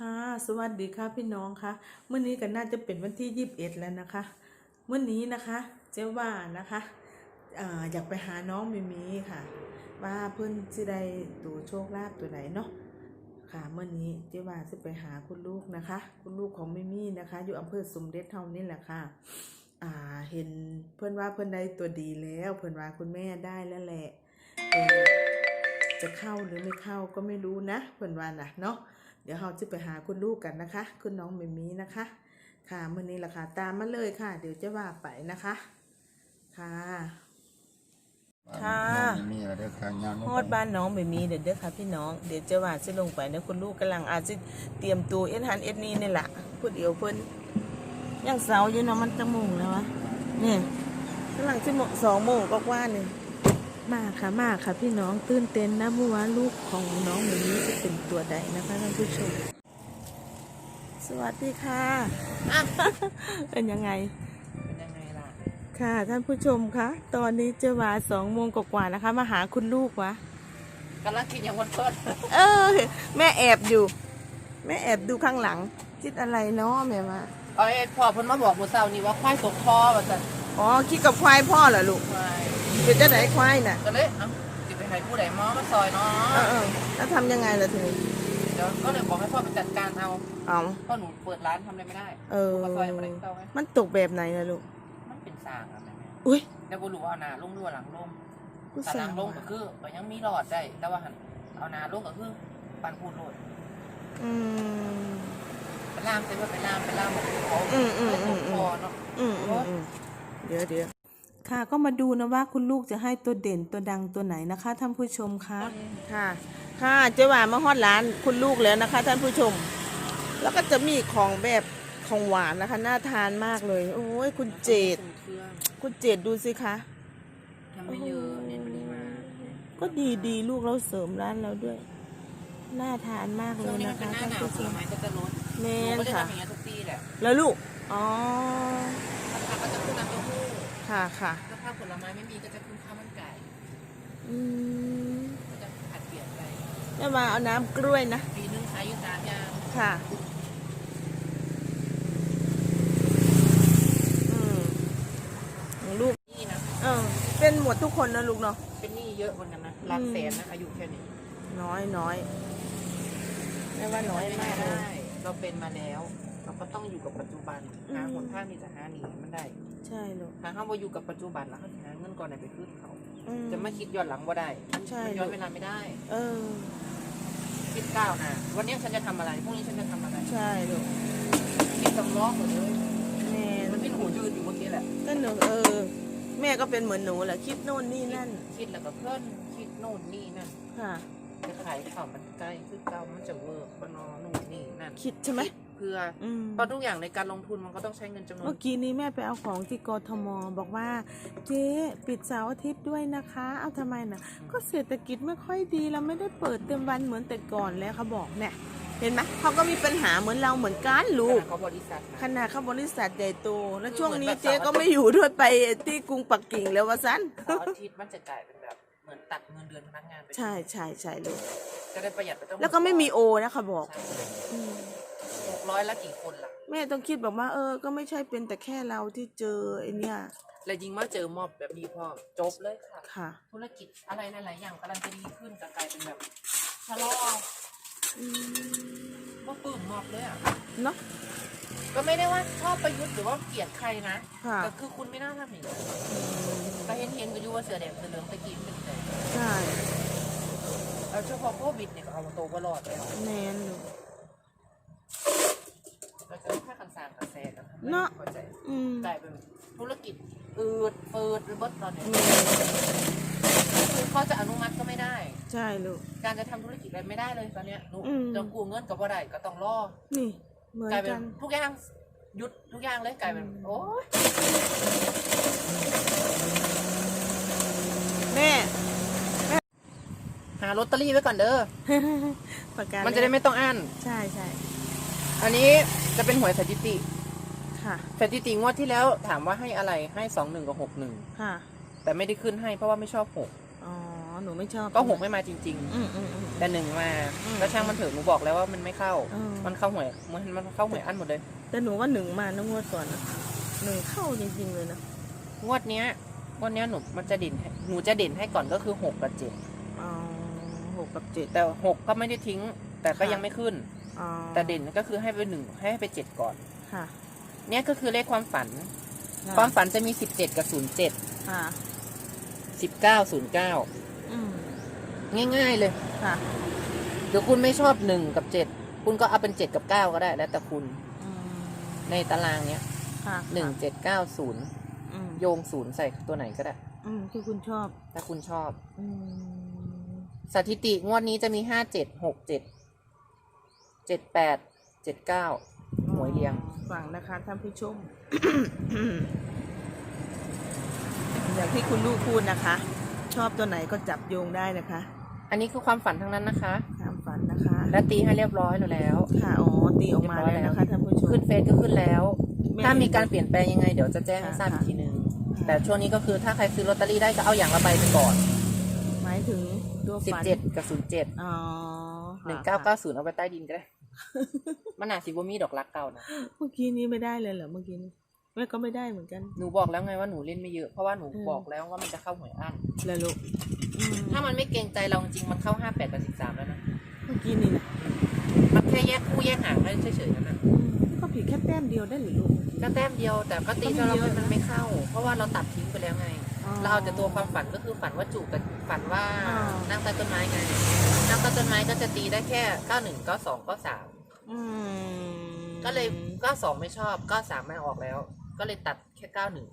ค่ะสวัสดีค่ะพี่น้องค่ะเมื่อนี้ก็น่าจะเป็นวันที่ยี่สิบเอ็ดแล้วนะคะเมื่อนี้นะคะเจ๊ว่านะคะอยากไปหาน้องมิมีค่ะ ว่าเพื่อนจะได้ตัวโชคลาภตัวไหนเนาะค่ะเมื่อนี้เจ๊ว่าจะไปหาคุณลูกนะคะ คุณลูกของมิมีนะคะ อยู่อำเภอสมเด็จเท่านี่แหละค่ะอ่าเห็นเพื่อนว่าเพื่อนได้ตัวดีแล้ว เพื่อนว่าคุณแม่ได้แล้วแหละจะเข้าหรือไม่เข้าก็ไม่รู้นะเพื่อนว่านะเนาะ เดี๋ยวเราจะไปหาคุณลูกกันนะคะ คุณน้องเมมี่นะคะ ค่ะมื่อนี้ล่ะค่ะ ตามมาเลยค่ะ เดี๋ยวจะว่าไปนะคะ ค่ะ ค่ะมีอะไรเด้อค่ะยางฮอดบ้านน้องเมมี่เดี๋ยวเด้อค่ะพี่น้อง เดี๋ยวจะว่าจะลงไปนะคุณลูกกำลังอาจจะเตรียมตัวเอ็นฮันเอ็นนี่นี่แหละพูดเดี๋ยวเพิ่นยังเสาอยู่เนาะมันจะโมงแล้ววะเนี่ยกำลังจะโมงสองโมงก็ว่าหนึ่ง มาค่ะมาค่ะพี่น้องตื่นเต้นนะเมื่อวานลูกของน้องเมมี่จะเป็นตัวใดนะคะท่านผู้ชม สวัสดีค่ะ เป็นยังไง เป็นยังไงล่ะ ค่ะ ท่านผู้ชมคะตอนนี้เจะว่าสองโมงกว่าๆนะคะ มาหาคุณลูกวะกำลังกินอย่างวันเพิ่นเออ แม่แอบอยู่ แม่แอบดูข้างหลัง คิดอะไรเนาะแม่ว่าเอาไอ้พ่อเพิ่นมาบอกหมูเศร้านี่ว่าควายตกคอว่าจะอ๋อคิดกับควายพ่อเหรอลูกควาย เป็นจะไหนควายน่ะก็เลยเอ้าสิไปให้ผู้ใดหมอมาซอยเนาเออะเออแล้วทำยังไงล่ะทีนี้เดี๋ยวก็เลยบอกให้พ่อไปจัดการเอาเอาเพราะหนูเปิดร้านทำอะไรไม่ได้เออ มาซอยอะไรเศร้าไหมมันตกแบบไหนล่ะลูก มันเป็นสร้างอะแม่อุ้ยแต่บ่รู้ว่าเอาหน้าลงหรือว่าหลังลงผู้ถ้าหสาลัวงลงก็คือก็ยังมีรอดได้ แต่ว่าหันเอาหน้าลงก็คือปันพูดโลดอืมไปล่ามเสร็จว่าไปล่ามไปล่ามบอกเขาอืมอืมอืตมกอืคมอเนาะ อืมอืมอืมเดี๋ยวเดี๋ยว ค่ะก็มาดูนะว่าคุณลูกจะให้ตัวเด่นตัวดังตัวไหนนะคะท่านผู้ชมคะค่ะ ค่ะเจ๊หวานมาฮอดร้านคุณลูกแล้วนะคะ ท่านผู้ชม แล้วก็จะมีของแบบของหวานนะคะ น่าทานมากเลย โอ้ยคุณเจดเครื่องคุณเจดดูสิคะทำไม่เยอะเน้นปริมาณก็ดีดีลูกเราเสริมร้านเราด้วย น่าทานมากเลช่วยงนี้นะมันเป็คะนหน้าท่านหนาวผู้ชผลมไม้ก็จะลดแม่หนูนก็จะค่ะทำอย่างนี้ยทุกปีแหละแล้วลูกอ๋อ ค่ะค่ะถ้าข้าวผลไม้ไม่มีก็จะขึ้นข้าวมันไก่อืมก็จะผัดเปลี่ยนไปแล้วมาเอาน้ำกล้วยนะปีนึงขายอยู่สามอย่างค่ะอืมของลูกนี่นะเออเป็นหมดทุกคนนะลูกเนาะเป็นหนี้เยอะเหมือนกันนะหลักแสนนะอายุแค่นี้น้อยน้อยไม่ว่าน้อยมากเลได้ ย เราเป็นมาแล้ว เราก็ต้องอยู่กับปัจจุบันอืมหาหนทางที่จะหาหนีมันได้ ใช่ลูกหาข้าวมาอยู่กับปัจจุบันแล้วเขาจะหาเงินก่อนไหนไปขึ้นเขา อืจะไม่คิดย้อนหลังว่าได้ใช่ มันย้อนเวลาไม่ได้ เออ คิดก้าวหนะ วันนี้ฉันจะทำอะไรพรุ่งนี้ฉันจะทำอะไร ใช่ลูกคิดสำรองหมดเลย แม่มันเป็นหูยืนอยู่เมื่อกี้แหละ ก็หนูเออ แม่ก็เป็นเหมือนหนูแหละคิดโน่นนี่นั่นคิดแล้วก็เพื่อนคิดโน่นนี่นั่น ค่ะ จะขายข่าวมันใกล้คือเก่ามันจะเวิร์กปนอนู่นนี่นั่น คิดใช่ไหม เพื่ออืมเพราะทุกอย่างในการลงทุนมันก็ต้องใช้เงินจำนวนเมื่อกี้นี้แม่ไปเอาของที่กทมบอกว่า เจ๊ปิดเสาร์อาทิตย์ด้วยนะคะ เอาทำไมนะก็เศรษฐกิจไม่ค่อยดีเราไม่ได้เปิดเต็มวันเหมือนแต่ก่อนแล้วเขาบอกเนี่ยเห็นไหมเขาก็มีปัญหาเหมือนเราเหมือนกันลูกเขาบริษัทขนาดเขาบริษัทใหญ่โตแล้วช่วงนี้คือเหมือนแบบเจ๊ก็ไม่อยู่ด้วยไปที่กรุงปักกิ่งแล้ววะสันเสาร์อาทิตย์มันจะกลายเป็นแบบเหมือนตัดเงินเดือนพนักงานไปใช่ใช่ใช่ลูกจะได้ประหยัดไปต้องแล้วก็ไม่มีโอนะเขาบอกอืมหก ร้อยละกี่คนล่ะ แม่ต้องคิดแบบว่า เออ ก็ไม่ใช่เป็นแต่แค่เราที่เจอไอเนี่ย แล้วยิงมาเจอมอบแบบนี้พอจบเลยค่ะ ค่ะ ธุรกิจอะไรหลายๆอย่างกำลังจะดีขึ้นก็กลายเป็นแบบชะลออืมว่าปลื้มมอบเลยอะ เนาะก็ไม่ได้ว่าชอบประยุทธ์หรือว่าเกลียดใครนะ ค่ะแต่คือคุณไม่น่าทำอย่างนี้ก็เห็นเห็นๆก็อยู่ว่าเสือแดงเสือเหลืองตะกี้เป็นแต่ใช่แล้วเฉพาะโควิดเนี่ยก็เอาตัวก็รอดแล้วแมนลูก เราจะค่ากันสร้างกระ แสกันทำให้เนาะเข้าใจอืมกลายเป็นธุรกิจอืดเปิดหรือเบิดตอนเนี้ยแมนคือเขาจะอนุมัติก็ไม่ได้ ใช่ลูก การจะทำธุรกิจอะไรไม่ได้เลยตอนเนี้ยหนูอืม จะกู้เงินกับว่าได้ก็ต้องรอนี่ เหมือนกลายเป็นกัน ทุกอย่างหยุดทุกอย่างเลยกลายเป็นอืม โอ้ยแม่ หาลอตเตอรี่ไว้ก่อนเด้อประกาศมันจะได้ไม่ต้องอ่าน ใช่ใช่อันนี้จะเป็นหวยสถิติ ค่ะสถิติงวดที่แล้วถามว่าให้อะไรให้สองหนึ่งกับหกหนึ่งค่ะแต่ไม่ได้ขึ้นให้เพราะว่าไม่ชอบหกอ๋อหนูไม่ชอบก็หกไม่มาจริง อืมอืมอืม ๆ แต่หนึ่งมาอืมก็ช่างมันเถอะหนูบอกแล้วว่ามันไม่เข้าเออมันเข้าหวยมันมันเข้าหวยอันหมดเลย แต่หนูว่าหนึ่งมานะงวดก่อนนะหนึ่งเข้าจริงๆเลยนะงวดเนี้ยงวดเนี้ยหนูมันจะเด่นให้หนูจะเด่นให้ก่อนก็คือหกกับเจ็ดอ๋อหกกับเจ็ด แต่หกก็ไม่ได้ทิ้ง แต่ก็ค่ะ ยังไม่ขึ้น อ๋อแต่เด่นก็คือให้ไปหนึ่งให้ไปเจ็ดก่อน ค่ะ เนี่ยก็คือเลขความฝันค่ะความฝันจะมีสิบเจ็ดกับศูนย์เจ็ดค่ะสิบเก้าศูนย์เก้าอืมง่ายๆเลยค่ะเดี๋ยวคุณไม่ชอบหนึ่งกับเจ็ดคุณก็เอาเป็นเจ็ดกับเก้าก็ได้ แล้วแต่คุณอืมในตารางเนี้ยค่ะหนึ่งเจ็ดเก้าศูนย์อืมโยงศูนย์ใส่ตัวไหนก็ได้อืมที่คุณชอบ ถ้าคุณชอบ อืมสถิติงวดนี้จะมีห้าเจ็ดหกเจ็ดเจ็ดแปดเจ็ดเก้าหวย เรียงฟังนะคะท่านผู้ชม อย่างที่คุณลูกพูดนะคะ ชอบตัวไหนก็จับโยงได้นะคะ อันนี้คือความฝันทั้งนั้นนะคะตามฝันนะคะ และตีให้เรียบร้อยแล้วค่ะอ๋อตีออกมาแล้วนะคะท่านผู้ชมขึ้นเฟซก็ขึ้นแล้วแม่ถ้ามีการเปลี่ยนแปลงยังไง เดี๋ยวจะแจ้งให้ทราบอีกค่ะทีนึงค่ะแต่ช่วงนี้ก็คือถ้าใครซื้อลอตเตอรี่ได้ก็เอาอย่างละใบไปก่อน หมายถึงตัวฝัน17กับ07อ๋อ1990เอาไปใต้ดินก็ได้ มันอาจสิบ่มีดอกรักเก่านะเมื่อกี้นี้ไม่ได้เลยเหรอเมื่อกี้นี้แม่ก็ไม่ได้เหมือนกัน หนูบอกแล้วไงว่าหนูเล่นไม่เยอะ เพราะว่าหนูอืมบอกแล้วว่ามันจะเข้าหวยอั้นแล้วลูกอืมถ้ามันไม่เกรงใจเราจริงๆมันเข้า58กับ13แล้วนะเมื่อกี้นี่นะมันแค่แยกคู่แยกห่างกันเฉยๆนั่นนะอืมก็ผิดแค่แต้มเดียวได้หรือลูกก็แต้มเดียวแต่ก็ตีก็ซะไม่แล้วเยอะมันไม่เข้า เพราะว่าเราตัดทิ้งไปแล้วไงอ๋อ เราเอาแต่ตัวความฝันก็คือฝันว่าจูบกับฝันว่าอ่านั่งใต้ต้นไม้ไงนั่งใต้ต้นไม้ก็จะตีได้แค่91 92 93อืมก็เลย92ไม่ชอบ93ไม่ออกแล้ว ก็เลยตัดแค่91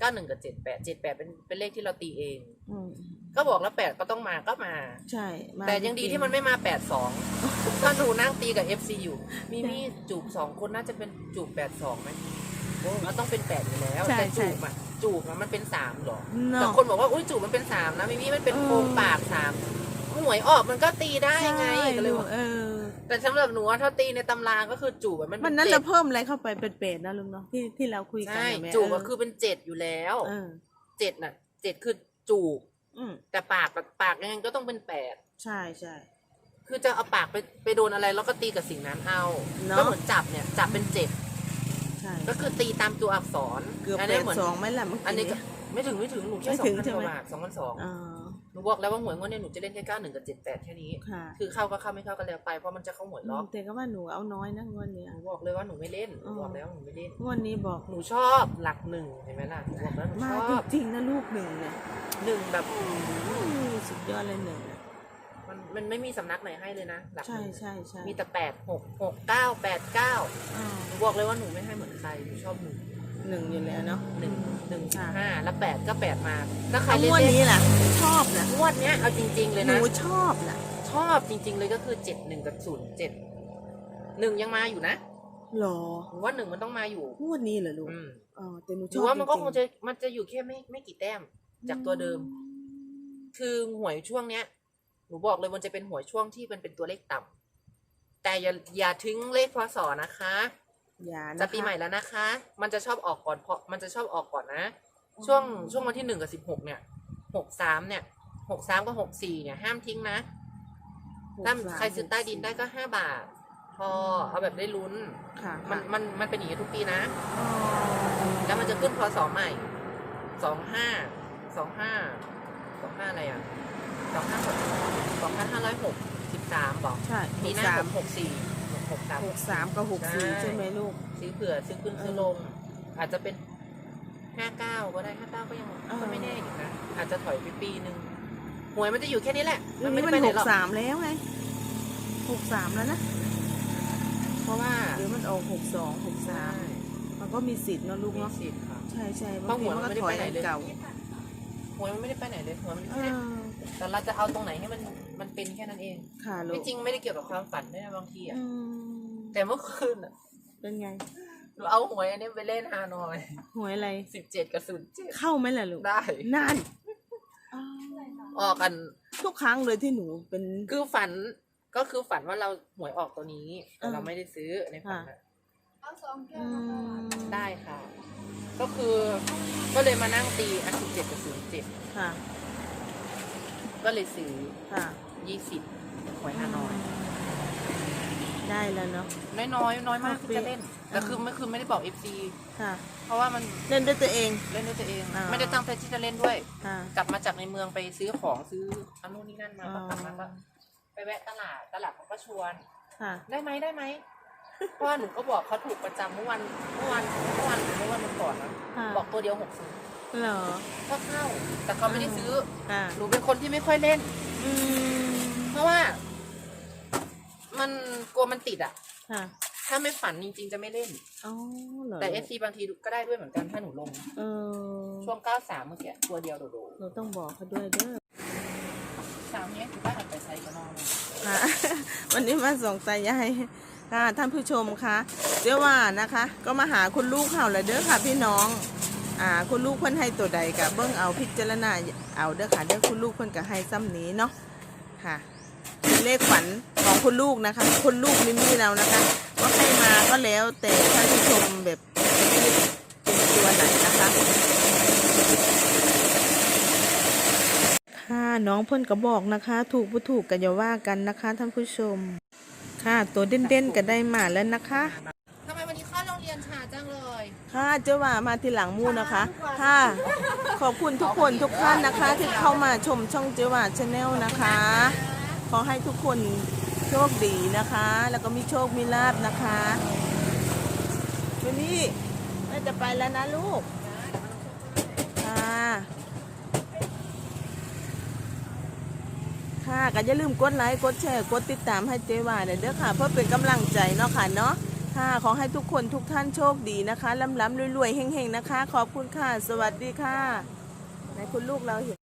91กับ78 78เป็นเป็นเลขที่เราตีเอง อืมก็บอกแล้ว8ก็ต้องมาก็มา ใช่มาแต่ยังดีที่มันไม่มา82ถ้าหนูนั่งตีกับ FC อยู่ มีมีจูบ2คนน่าจะเป็นจูบ82ไหมโอ้มันต้องเป็น8อยู่แล้ว ใช่แต่ใช่จูบอะ จูบอะมันเป็น3หรอเนาะแต่คนบอกว่าอุ้ยจูบมันเป็นสามนะมิมี่มันเป็นเออโครงปากสามหวยออกมันก็ตีได้ไงก็เลยลูว่าเออ แต่สำหรับหนูอะถ้าตีในตำราก็คือจูบอะมันวัเป็นนนั้นเจ็เราดเพิ่มอะไรเข้าไปเป็นเป็ดนะลุงเนาะที่ที่เราคุยกันใช่เห็นไหมจูบอะเคือเป็นเจ็ดอยู่แล้วเออเจ็ดน่ะเจ็ดคือจูบ อืมแต่ปากอะปากยังไงก็ต้องเป็นแปด ใช่ใช่ คือจะเอาปากไปไปโดนอะไรแล้วก็ตีกับสิ่งนั้นเอาเนอะ ก็เหมือนจับเนี่ยจับเป็นเจ็ด ใช่ก็คือตีตามตัวอักษรเกือบอันเป็นี้ดเหมือนสองไหมล่ะเมื่ออันนี้กี้ ก็ไม่ถึงไม่ถึงหนูแค่ไม่สอถึงงพันใช่กไหม ว่าบาทสองพันสองอ่าหนูบอกแล้วว่าหวยงวดเนี้หนูจะเล่นแค่เก้าหนึ่งกับเจ็ดแปดแค่นี้ ค่ะคือเข้าก็เข้าไม่เข้าก็แล้วไปเพราะมันจะเข้าหวยล็อกแต่ก็ว่าหนูเอาน้อยนะงวดเนี้ยหนูบอกเลยว่าหนูไม่เล่นหนูอ๋อบอกแล้วหนูไม่เล่น งวดนี้บอกหนูชอบหลักหนึ่งเห็นไหมล่ะหนูบอกแล้วหนูมาชอบจริงๆนะลูกหนึ่งเนี่ยหนึ่งแบบอืมสุดยอดเลยหนึ่งอะ มันมันไม่มีสำนักไหนให้เลยนะหลักหใช่นึ่งใช่ใช่มีแต่แปดหกหกเก้าแปดเก้าอ่าหนูบอกเลยว่าหนูไม่ให้เหมือนใครหนูชอบหนึ่งหนึ่งอยู่แล้วเนาะ หนึ่งหนึ่งค่ะ ห้าแล้วแปดก็แปดมาถ้าใครเอาเล่งนวดเล่นี้นล่ะชอบนะงวดเนี้ยเอาจริง ๆ เลยหนูนะชอบนะชอบจริง ๆ เลยก็คือเจ็ดหนึ่งกับศูนย์เจ็ดหนึ่งยังมาอยู่นะหรอหนูว่าหนึ่งมันต้องมาอยู่ งวดนี้เหรอลูกอืมอ๋อแต่หนูหชรืออบว่ามันก็ริคๆงจะมันจะอยู่แค่ไม่ไม่กี่แต้ม จากตัวเดิม คือหวยช่วงเนี้ยห นูบอกเลยมันจะเป็นหวยช่วงที่มันเป็นตัวเลขต่ำแต่อย่าอย่าทิ้งเลขพศนะคะ อย่านะคะจะปีใหม่แล้วนะคะ มันจะชอบออกก่อนเพราะมันจะชอบออกก่อนนะ ช่วงช่วงวันที่หนึ่งกับสิบหกเนี่ยหกสามเนี่ยหกสามกับหกสี่เนี่ย ห้ามทิ้งนะถ้าใครซื้อใต้ดินได้ก็ห้าบาท พอเอาแบบได้ลุ้นค่ะมันมันมันเป็นอย่างนี้ทุกปีนะอ๋อแล้วมันจะขึ้นพศใหม่สองห้าสองห้าสองห้าอะไรอะ สองห้าหกสองพันห้าร้อยหกสิบสามบอก ใช่มีหหกน้าสาหมกหกสี่หกสามหกสามกับหกสี่ใช่ใช่ไหมลูก ซื้อเผื่อซื้อขึ้นซื้อลง อาจจะเป็นห้าเก้าก็ได้ห้าเก้าก็ยังเออก็ไม่แน่อีกนะอาจจะถอยไปปีหนึ่งหวยมันจะอยู่แค่นี้แหละเรื่องไม่นี้ได้มันไปไหหนกหรอกสามแล้วไงหกสามแล้วนะ เพราะว่าเดี๋ยวมันออกหกสองหกสามมันก็มีสิทธิ์เนอะลูกมีเนาะสิทธิ์ค่ะใช่ใช่เพบางราะทีหัวมันมันก็ไม่ได้ถอยไปไหนอันเลยเก่าหวยมันไม่ได้ไปไหนเลยหวยมันเอแค่นี้อ แต่เราจะเอาตรงไหนให้มันมันเป็นแค่นั้นเองค่ะลูกที่จริงไม่ได้เกี่ยวกับความฝันด้วยนะบางทีอะอืมแต่เมื่อคืนอะเป็นไง หนูเอาหวยอันนี้ไปเล่นฮานอยหวยอะไร สิบเจ็ดกับศูนย์เจ็ดเข้าไหมล่ะลูกได้ นั่นอ๋อออกกัน ทุกครั้งเลยที่หนูเป็น คือฝันก็คือฝันว่าเราหวยออกตัวนี้แต่เออเราไม่ได้ซื้อในฝันอะอืมได้ค่ะ ก็คือก็เลยมานั่งตีอันสิบเจ็ดกับศูนย์เจ็ดค่ะ ก็เลยซื้อค่ะ ยี่สิบหวยฮานอย ได้แล้วเนาะ น้อยน้อยๆน้อยมากค่ะที่จะเล่น แต่อ่าคือไม่คือไม่ได้บอก FC ค่ะ เพราะว่ามันเล่นด้วยตัวเอง เล่นด้วยตัวเอง อ่า ไม่ได้ตั้งใจที่จะเล่นด้วย ค่ะ กลับมาจากในเมืองไปซื้อของซื้ออันนู้นนี่นั่นมาอ๋อก็กลับมาก็ไปแวะตลาดตลาดเขาก็ชวน ค่ะ ได้ไหมได้ไหม เพราะว่าหนูก็บอกเขาถูกประจำเมื่อวันเมื่อวันเมื่อวันเมื่อวันก่อนนะค่ะ บอกตัวเดียวหกสิบ เหรอ ก็เข้า แต่เขาไม่ได้ซื้อค่ะหนูเป็นคนที่ไม่ค่อยเล่น อืมเพราะว่า มันกลัวมันติดอะ ค่ะถ้าไม่ฝันจริงๆจะไม่เล่น อ๋อเหรอแต่เอฟซีบางทีก็ได้ด้วยเหมือนกันถ้าหนูลง เออช่วง 93 เมื่อกี้ตัวเดียวโดดหนูต้องบอกเขาด้วยเด้อๆสามเนี้ยคือบ้านเอาไปใช้ก็นอนค่ะ วันนี้มาส่งสายยายค่ะท่านผู้ชมคะเดี๋ยวว่านะคะ ก็มาหาคุณลูกเขาเลยเด้อค่ะพี่น้อง อ่าคุณลูกเพิ่นให้ตัวใดกับเบิ้งเอาพิจารณาเอาเด้อค่ะเด้อคุณลูกเพิ่นก็ให้ซ้ำนี้เนาะค่ะเลขฝันของคุณลูกนะคะ คุณลูกมิมี่เรานะคะก็ให้มาก็แล้วแต่ท่านผู้ชมแบบเป็นตัวไหนนะคะค่ะน้องเพิ่นก็บอกนะคะ ถูกผู้ถูกกันอย่าว่ากันนะคะท่านผู้ชม ค่ะตัวเด่นๆก็ได้มาแล้วนะคะ ค่ะเจ้าว่ามาทีหลังมูนะคะ ค่ะ ขอบคุณทุกคนทุกท่านนะคะ ที่เข้ามาชมช่องเจ้าว่าชาแนลนะคะ ขอให้ทุกคนโชคดีนะคะ แล้วก็มีโชคมีลาบนะคะ วันนี้แม่จะไปแล้วนะลูก ค่ะ ค่ะก็อย่าลืมกดไลค์ กดแชร์ กดติดตามให้เจ๊วาหน่อยเด้อค่ะ เพื่อเป็นกำลังใจเนาะค่ะเนาะ ค่ะ ขอให้ทุกคนทุกท่านโชคดีนะคะล้ำๆรวยๆเฮงๆนะคะ ขอบคุณค่ะ สวัสดีค่ะในคุณลูกเราเห็น